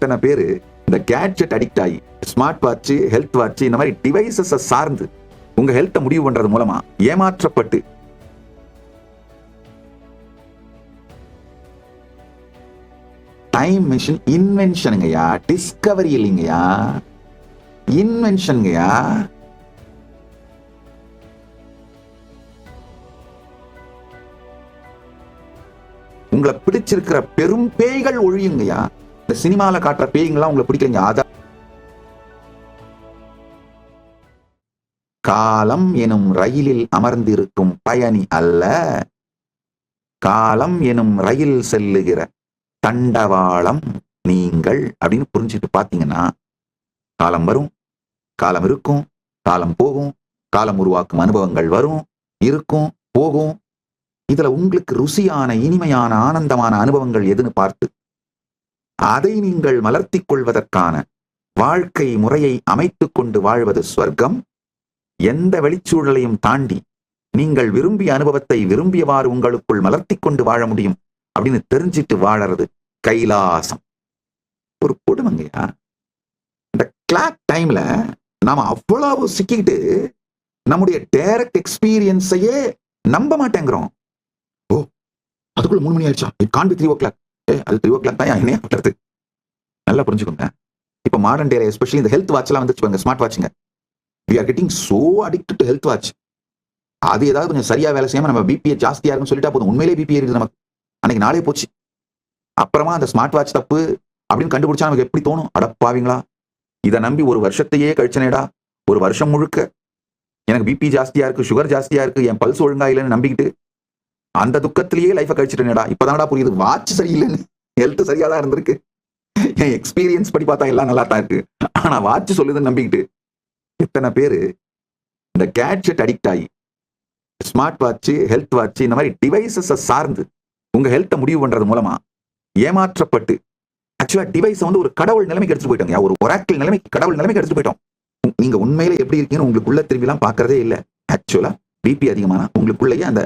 எத்தனை பேர் இந்த கேட்ஜெட் அடிக்ட் ஆகி ஸ்மார்ட் வாட்ச் ஹெல்த் வாட்ச் இந்த மாதிரி டிவைசஸை சார்ந்து உங்க ஹெல்த்தை முடிவு பண்றது மூலமா ஏமாற்றப்பட்டு டைம் மிஷின் இன்வென்ஷனுங்கய்யா டிஸ்கவரி இல்லைங்கய்யா இன்வென்ஷனுங்கய்யா உங்களை பிடிச்சிருக்கிற பெரும் பேய்கள் ஒழியுங்கய்யா. இந்த சினிமால காட்டுற பேய்ங்கெல்லாம் உங்களை பிடிக்கலைங்க. அத காலம் எனும் ரயிலில் அமர்ந்திருக்கும் பயணி அல்ல. காலம் எனும் ரயில் செல்லுகிற தண்டவாளம் நீங்கள் அப்படின்னு புரிஞ்சுட்டு பாத்தீங்கன்னா காலம் வரும் காலம் இருக்கும் காலம் போகும் காலம் உருவாக்கும் அனுபவங்கள் வரும் இருக்கும் போகும். இதுல உங்களுக்கு ருசியான இனிமையான ஆனந்தமான அனுபவங்கள் எதுன்னு பார்த்து அதை நீங்கள் மலர்த்திக் கொள்வதற்கான வாழ்க்கை முறையை அமைத்துக் கொண்டு வாழ்வது ஸ்வர்க்கம். எந்த வெளிச்சூழலையும் தாண்டி நீங்கள் விரும்பிய அனுபவத்தை விரும்பியவாறு உங்களுக்குள் மலர்த்தி கொண்டு வாழ முடியும் அப்படின்னு தெரிஞ்சிட்டு வாழறது கைலாசம். ஒரு கொடுமைங்கய்யா இந்த கிளாக் டைம்ல நாம அவ்வளவு சிக்கிக்கிட்டு நம்முடைய டேரக்ட் எக்ஸ்பீரியன்ஸையே நம்ப மாட்டேங்கிறோம். ஓ அதுக்குள்ள மூணு மணி ஆயிடுச்சா? It can be three o'clock அது த்ரீ ஓ கிளாக் தான் என்னைய பண்றது நல்லா புரிஞ்சுக்கோங்க. இப்போ மாடர்ன் டேல எஸ்பெஷலி இந்த ஹெல்த் வாட்ச்லாம் வந்துச்சு smart வாட்சுங்க we are getting so addict to health watch அது ஏதாவது கொஞ்சம் சரியா வேலை செய்யாம நம்ம பிபிஏ ஜாஸ்தியா இருக்குன்னு சொல்லிட்டா போதும். உண்மையிலே பிபி இருக்குது நமக்கு. அன்னைக்கு நாளே போச்சு. அப்புறமா அந்த ஸ்மார்ட் வாட்ச் தப்பு அப்படின்னு கண்டுபிடிச்சா நமக்கு எப்படி தோணும்? அடப்பாவீங்களா இதை நம்பி ஒரு வருஷத்தையே கழிச்சனேடா ஒரு வருஷம் முழுக்க எனக்கு பிபி ஜாஸ்தியா இருக்கு சுகர் ஜாஸ்தியா இருக்கு என் பல்ஸ் ஒழுங்கா இல்லைன்னு நம்பிக்கிட்டு அந்த துக்கத்திலேயே லைஃபை கழிச்சிட்டேனேடா. இப்பதானடா புரியுது. வாட்ச் சரியில்லைன்னு. ஹெல்த் சரியா தான் இருந்திருக்கு. என் எக்ஸ்பீரியன்ஸ் படி பார்த்தா எல்லாம் நல்லா தான் இருக்கு. ஆனா வாட்ச் சொல்லுதுன்னு நம்பிக்கிட்டு எத்தனை பேரு இந்த கேட்ஜெட் அடிக்ட் ஆகி ஸ்மார்ட் வாட்ச் ஹெல்த் வாட்ச் இந்த மாதிரி டிவைசஸை சார்ந்து உங்க ஹெல்த்தை முடிவு பண்றது மூலமா ஏமாற்றப்பட்டு ஆக்சுவலா டிவைஸை வந்து ஒரு கடவுள் நிலைமைக்கு எடுத்துட்டு போயிட்டாங்க ஒரு ஒராக்கிள் நிலைமைக்கு கடவுள் நிலைமைக்கு எடுத்துட்டு போயிட்டோம். நீங்க உண்மையில எப்படி இருக்கீங்கன்னு உங்களுக்குள்ள திரும்பிலாம் பார்க்கறதே இல்லை. ஆக்சுவலா பிபி அதிகமானா உங்களுக்குள்ளேயே அந்த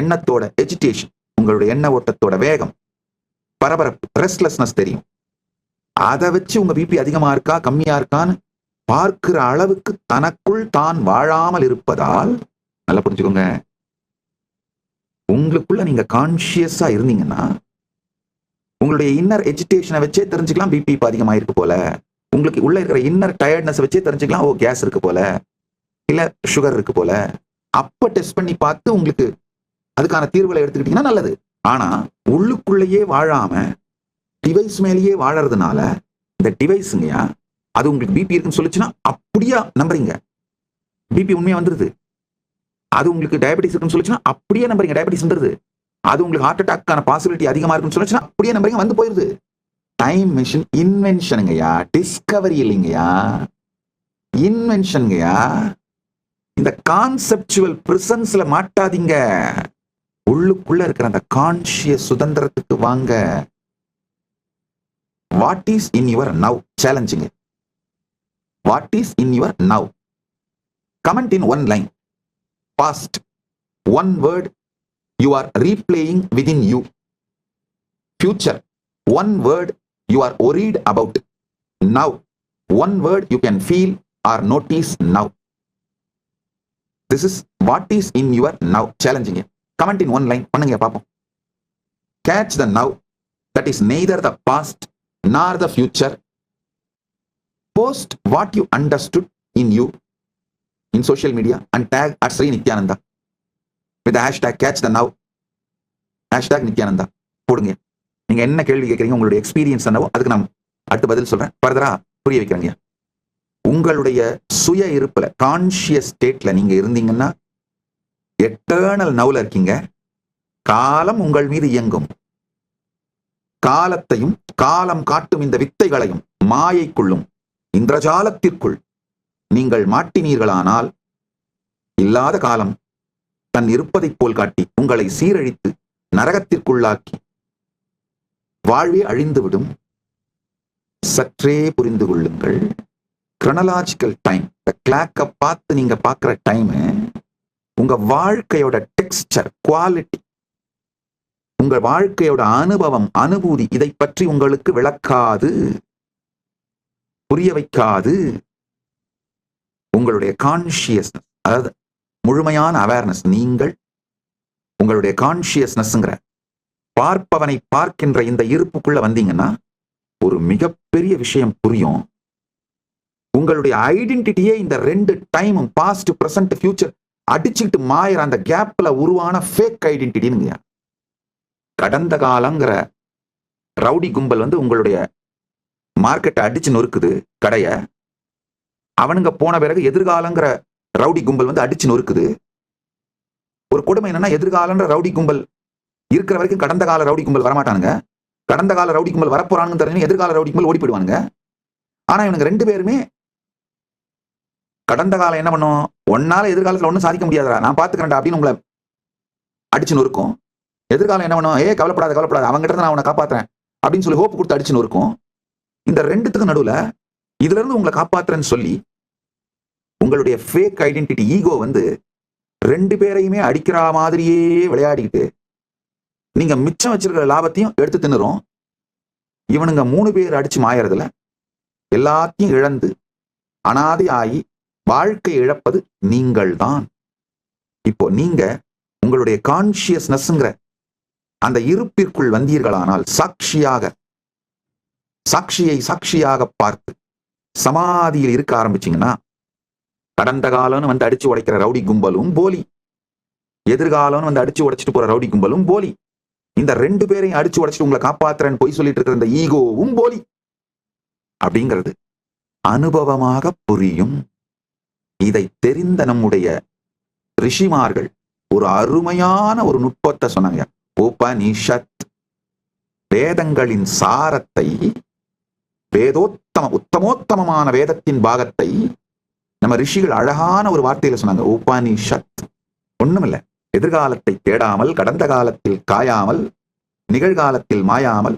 எண்ணத்தோட எஜிடேஷன் உங்களுடைய எண்ண ஓட்டத்தோட வேகம் பரபரப்பு ரெஸ்ட்லெஸ்னஸ் தெரியும். அதை வச்சு உங்க பிபி அதிகமா இருக்கா கம்மியா இருக்கான்னு பார்க்கிற அளவுக்கு தனக்குள் தான் வாழாமல் இருப்பதால் நல்லா புரிஞ்சுக்கோங்க. உங்களுக்குள்ள நீங்க கான்சியஸா இருந்தீங்கன்னா உங்களுடைய இன்னர் எஜிடேஷனை வச்சே தெரிஞ்சுக்கலாம் பிபி இப்போ அதிகமாயிருக்கு போல. உங்களுக்கு உள்ள இருக்கிற இன்னர் டயர்ட்னஸ் வச்சே தெரிஞ்சுக்கலாம் ஓ கேஸ் இருக்கு போல. இல்ல சுகர் இருக்கு போல. அப்ப டெஸ்ட் பண்ணி பார்த்து உங்களுக்கு அதுக்கான தீர்வுகளை எடுத்துக்கிட்டீங்கன்னா நல்லது. ஆனா உள்ளுக்குள்ளேயே வாழாம டிவைஸ் மேலேயே வாழறதுனால இந்த டிவைஸுங்கயா அது உங்களுக்கு பிபி இருக்குன்னு சொல்லுச்சுன்னா அப்படியா நம்புறீங்க. பிபி உண்மையா வந்துருது. அது உங்களுக்கு டயபெட்டிஸ் இருக்குன்னு சொல்லிச்சுன்னா அப்படியே நம்புறீங்க. டயபெட்டிஸ் வந்துருது. அது உங்களுக்கு ஹார்ட் அட்டாக்கான பாசிபிலிட்டி அதிகமா இருக்குன்னு சொல்லிச்சுன்னா அப்படியே நம்புறீங்க. வந்து போயிருது. டைம் மிஷின் இன்வென்ஷனுங்கய்யா டிஸ்கவரி இல்லைங்கய்யா. இன்வென்ஷனுங்கய்யா இந்த கான்செப்சுவல் பிரசன்ஸ்ல மாட்டாதீங்க. உள்ளுக்குள்ள இருக்கிற அந்த கான்சிய சுதந்திரத்துக்கு வாங்க what is in your now challenging what is in your now comment in one line past one word you are replaying within you future one word you are worried about now one word you can feel or notice now this is what is in your now challenging comment in one line பண்ணுங்க பார்ப்போம். Catch the now that is neither the past nor the future post what you understood in you in social media and tag at Sri Nithyananda with hashtag catch the now hashtag Nithyananda போடுங்க. நீங்க என்ன கேள்வி கேட்குறீங்க உங்களுடைய experience என்னவோ அதுக்கு நான் அடுத்து பதில் சொல்றேன். ஃபர்தரா புரிய வைக்கிறேங்க. உங்களுடைய சுய இருப்புல கான்சியஸ் ஸ்டேட்ல நீங்க இருந்தீங்கன்னா எட்டர்னல் நவுல இருக்கீங்க. காலம் உங்கள் மீது இயங்கும். காலத்தையும் காலம் காட்டும் இந்த வித்தைகளையும் மாயைக்குள்ளும் இந்திரஜாலத்திற்குள் நீங்கள் மாட்டினீர்களானால் இல்லாத காலம் தன் இருப்பதைப் போல் காட்டி உங்களை சீரழித்து நரகத்திற்குள்ளாக்கி வாழ்வே அழிந்துவிடும். சற்றே புரிந்து கொள்ளுங்கள். கிரனலாஜிக்கல் டைம் கிளாக்கை பார்த்து நீங்க பார்க்குற டைமு உங்க வாழ்க்கையோட டெக்ஸ்டர் குவாலிட்டி உங்க வாழ்க்கையோட அனுபவம் அனுபூதி இதை பற்றி உங்களுக்கு விளக்காது புரிய வைக்காது. உங்களுடைய கான்சியஸ்னஸ் அதாவது முழுமையான அவேர்னஸ் நீங்கள் உங்களுடைய கான்சியஸ்னஸ்ங்கிற பார்ப்பவனை பார்க்கின்ற இந்த இருப்புக்குள்ள வந்தீங்கன்னா ஒரு மிகப்பெரிய விஷயம் புரியும். உங்களுடைய ஐடென்டிட்டியே இந்த ரெண்டு டைமும் பாஸ்ட் பிரசன்ட் ஃபியூச்சர் அடிச்சுக்கிட்டு மாயிற அந்த கேப்ல உருவான ஃபேக் ஐடென்டிட்டின்னு கடந்த காலங்கிற ரவுடி கும்பல் வந்து உங்களுடைய மார்க்கெட்டை அடிச்சு நொறுக்குது கடையை. அவனுங்க போன பிறகு எதிர்காலங்கிற ரவுடி கும்பல் வந்து அடிச்சு நொறுக்குது. ஒரு கொடுமை என்னன்னா எதிர்காலன்ற ரவுடி கும்பல் இருக்கிற வரைக்கும் கடந்த கால ரவுடி கும்பல் வரமாட்டானுங்க. கடந்த கால ரவுடி கும்பல் வரப்போறானுங்க தெரிஞ்சு எதிர்கால ரவுடி கும்பல் ஓடி போயிடுவானுங்க. ஆனா இவனுங்க ரெண்டு பேருமே கடந்த காலம் என்ன பண்ணும்? ஒன்னால எதிர்காலத்துல ஒன்றும் சாதிக்க முடியாதா நான் பாத்துக்கிறேன்டா அப்படின்னு உங்களை அடிச்சுன்னு இருக்கும் எதிர்காலம் என்ன பண்ணும் ஏ கவலைப்படாத கவலைப்படாத. அவங்ககிட்ட நான் உன்னை காப்பாத்துறேன். அப்படின்னு சொல்லி ஹோப் கொடுத்து அடிச்சுன்னு இருக்கும் இந்த ரெண்டுத்துக்கு நடுவில் இதுல இருந்து உங்களை காப்பாத்துறேன்னு சொல்லி உங்களுடைய ஃபேக் ஐடென்டிட்டி ஈகோ வந்து ரெண்டு பேரையுமே அடிக்கிற மாதிரியே விளையாடிக்கிட்டு நீங்க மிச்சம் வச்சிருக்கிற லாபத்தையும் எடுத்து தின்னுரும். இவனுங்க மூணு பேர் அடிச்சு மாயறதுல எல்லாத்தையும் இழந்து அனாதை ஆகி வாழ்க்கை இழப்பது நீங்கள் தான் இப்போ நீங்க உங்களுடைய கான்சியஸ்னஸ்ங்கிற அந்த இருப்பிற்குள் வந்தீர்களானால் சாட்சியாக சாட்சியை சாட்சியாக பார்த்து சமாதியில் இருக்க ஆரம்பிச்சீங்கன்னா கடந்த காலம்னு வந்து அடிச்சு உடைக்கிற ரவுடி கும்பலும் போலி. எதிர்காலம்னு வந்து அடிச்சு உடைச்சிட்டு போற ரவுடி கும்பலும் போலி. இந்த ரெண்டு பேரையும் அடிச்சு உடைச்சிட்டு உங்களை காப்பாத்துறேன்னு பொய் சொல்லிட்டு இருக்கிற இந்த ஈகோவும் போலி. அப்படிங்கிறது அனுபவமாக புரியும். இதை தெரிந்த நம்முடைய ரிஷிமார்கள் ஒரு அருமையான ஒரு நுட்பத்தை சொன்னாங்க. உபனிஷத் வேதங்களின் சாரத்தை வேதோத்தம உத்தமோத்தமமான வேதத்தின் பாகத்தை நம்ம ரிஷிகள் அழகான ஒரு வார்த்தையில சொன்னாங்க. உபனிஷத் ஒண்ணுமில்ல. எதிர்காலத்தை தேடாமல் கடந்த காலத்தில் காயாமல் நிகழ்காலத்தில் மாயாமல்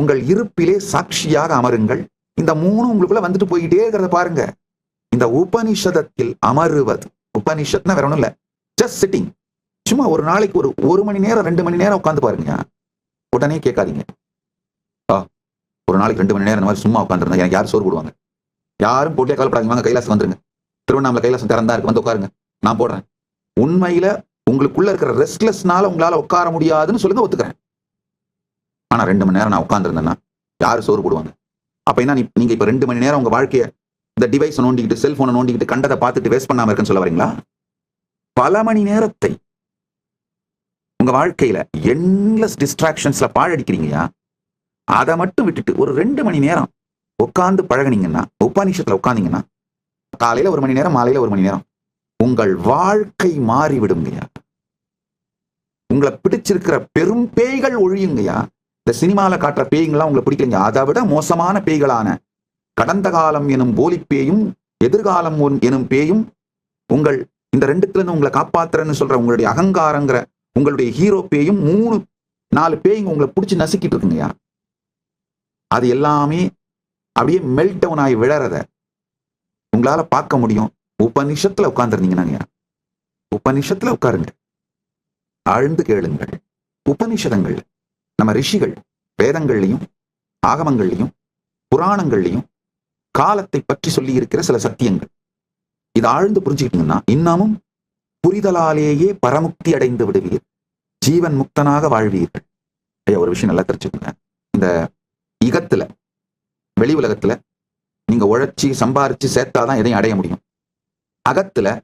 உங்கள் இருப்பிலே சாட்சியாக அமருங்கள். இந்த மூணு உங்களுக்குள்ள வந்துட்டு போயிட்டே இருக்கிறத பாருங்க. இந்த உபனிஷதத்தில் அமருவது. உபனிஷத்னா வேற ஒண்ணும் இல்லை ஜஸ்ட் சிட்டிங் சும்மா ஒரு நாளைக்கு ஒரு ஒரு மணி நேரம் ரெண்டு மணி நேரம் உட்காந்து பாருங்க. உடனே கேட்காதீங்க. ஆ ஒரு நாளைக்கு ரெண்டு மணி நேரம் இந்த மாதிரி சும்மா உட்காந்துருந்தா எனக்கு யாரும் சோறு போடுவாங்க. யாரும் போட்டே கவலைப்படாதீங்க. வாங்க கைலாசம் வந்துருங்க. திருவண்ணாமலை கைலாசம் திறந்தா இருக்கு. வந்து உட்காருங்க. நான் போடுறேன். உண்மையில உங்களுக்குள்ள இருக்கிற ரெஸ்ட்லெஸ்னால உங்களால உட்கார முடியாதுன்னு சொல்லுங்க ஒத்துக்கிறேன். ஆனா ரெண்டு மணி நேரம் நான் உட்காந்துருந்தேன்னா யாரும் சோறு போடுவாங்க. அப்ப என்ன நீங்க இப்ப ரெண்டு மணி நேரம் உங்க வாழ்க்கைய இந்த டிவைஸ் நோண்டிக்கிட்டு செல்போனை நோண்டிக்கிட்டு கண்டதை பார்த்துட்டு வேஸ்ட் பண்ணாமல் இருக்குன்னு சொல்ல வரீங்களா? பல மணி நேரத்தை உங்க வாழ்க்கையில என்லெஸ் டிஸ்ட்ராக்ஷன்ஸ்ல பாழடிக்கிறீங்கயா அதை மட்டும் விட்டுட்டு ஒரு ரெண்டு மணி நேரம் உட்காந்து பழகினீங்கன்னா உபநிஷத்துல உட்கார்ந்தீங்கன்னா காலையில ஒரு மணி நேரம் மாலையில ஒரு மணி நேரம் உங்கள் வாழ்க்கை மாறிவிடுங்கய்யா. உங்களை பிடிச்சிருக்கிற பெரும் பேய்கள் ஒழியுங்கய்யா. இந்த சினிமாவில் காட்டுற பேய்கள்லாம் உங்களை பிடிக்கலைங்க. அதை விட மோசமான பேய்களான கடந்த காலம் எனும் போலி பேயும் எதிர்காலம் ஒன்- எனும் பேயும் உங்கள் இந்த ரெண்டுத்துல இருந்து உங்களை காப்பாத்துறேன்னு சொல்ற உங்களுடைய அகங்காரங்கிற உங்களுடைய ஹீரோ பேயும் மூணு நாலு பேய்ங்க உங்களை பிடிச்சி நசுக்கிட்டு இருக்குங்கய்யா. அது எல்லாமே அப்படியே மெல்ட் டவுன் ஆகி விழறத உங்களால பார்க்க முடியும். உபநிஷத்துல உட்கார்ந்துருந்தீங்கன்னா உபநிஷத்துல உட்காருங்க. ஆழ்ந்து கேளுங்கள். உபநிஷதங்கள் நம்ம ரிஷிகள் வேதங்கள்லையும் ஆகமங்கள்லையும் புராணங்கள்லையும் காலத்தை பற்றி சொல்லி இருக்கிற சில சத்தியங்கள். இது ஆழ்ந்து புரிஞ்சுக்கிட்டீங்கன்னா இன்னமும் புரிதலாலேயே பரமுக்தி அடைந்து விடுவீர். ஜீவன் முக்தனாக வாழ்வீர்கள். ஐயா ஒரு விஷயம் நல்லா தெரிஞ்சுக்கோங்க. இந்த இகத்துல வெளி உலகத்துல நீங்க உழைச்சி சம்பாரிச்சு சேர்த்தாதான் எதையும் அடைய முடியும். அகத்துல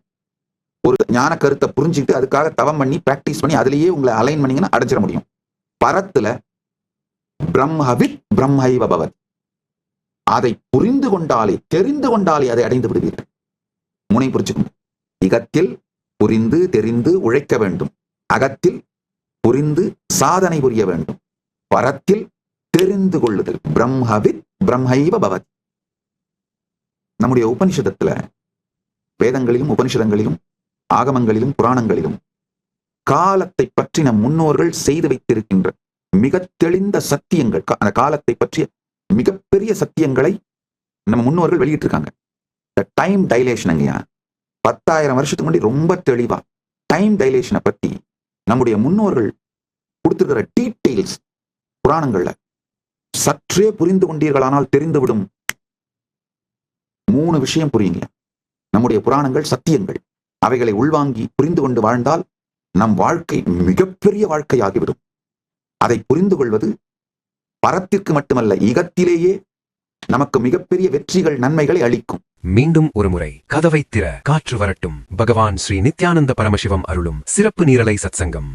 ஒரு ஞான கருத்தை புரிஞ்சுக்கிட்டு அதுக்காக தவம் பண்ணி பிராக்டிஸ் பண்ணி அதுலேயே உங்களை அலைன் பண்ணீங்கன்னா அடைஞ்சிட முடியும். பரத்துல பிரம்மவித் பிரம்மைவ பவத். அதை புரிந்து கொண்டாலே தெரிந்து கொண்டாலே அதை அடைந்து விடுவீர்கள். முனை புரிச்சுக்கணும் இகத்தில் புரிந்து தெரிந்து உழைக்க வேண்டும். அகத்தில் புரிந்து சாதனை புரிய வேண்டும். பரத்தில் தெரிந்து கொள்ளுதல். பிரம்மவித் பிரம்மைவ பவத். நம்முடைய உபனிஷதத்துல வேதங்களிலும் உபனிஷதங்களிலும் ஆகமங்களிலும் புராணங்களிலும் காலத்தை பற்றி நம் முன்னோர்கள் செய்து வைத்திருக்கின்ற மிக தெளிந்த சத்தியங்கள் அந்த காலத்தை பற்றிய மிகப்பெரிய சத்தியங்களை நம்ம முன்னோர்கள் வெளியிட்டிருக்காங்க. இந்த டைம் டைலேஷனுங்கய்யா பத்தாயிரம் வருஷத்துக்கு முன்னாடி ரொம்ப தெளிவா டைம் டைலேஷனை பத்தி நம்முடைய முன்னோர்கள் கொடுத்துருக்கிற டீட்டெயில்ஸ் புராணங்கள்ல சற்றே புரிந்து கொண்டீர்களானால் தெரிந்துவிடும். மூணு விஷயம் புரியுங்க. நம்முடைய புராணங்கள் சத்தியங்கள் அவைகளை உள்வாங்கி புரிந்து கொண்டு வாழ்ந்தால் நம் வாழ்க்கை மிகப்பெரிய வாழ்க்கையாகிவிடும். அதை புரிந்து கொள்வது பரத்திற்கு மட்டுமல்ல இகத்திலேயே நமக்கு மிகப்பெரிய வெற்றிகள் நன்மைகளை அளிக்கும். மீண்டும் ஒருமுறை கதவை திற காற்று வரட்டும். பகவான் ஸ்ரீ நித்யானந்த பரமசிவம் அருளும் சிறப்பு நீரலை சத்சங்கம்.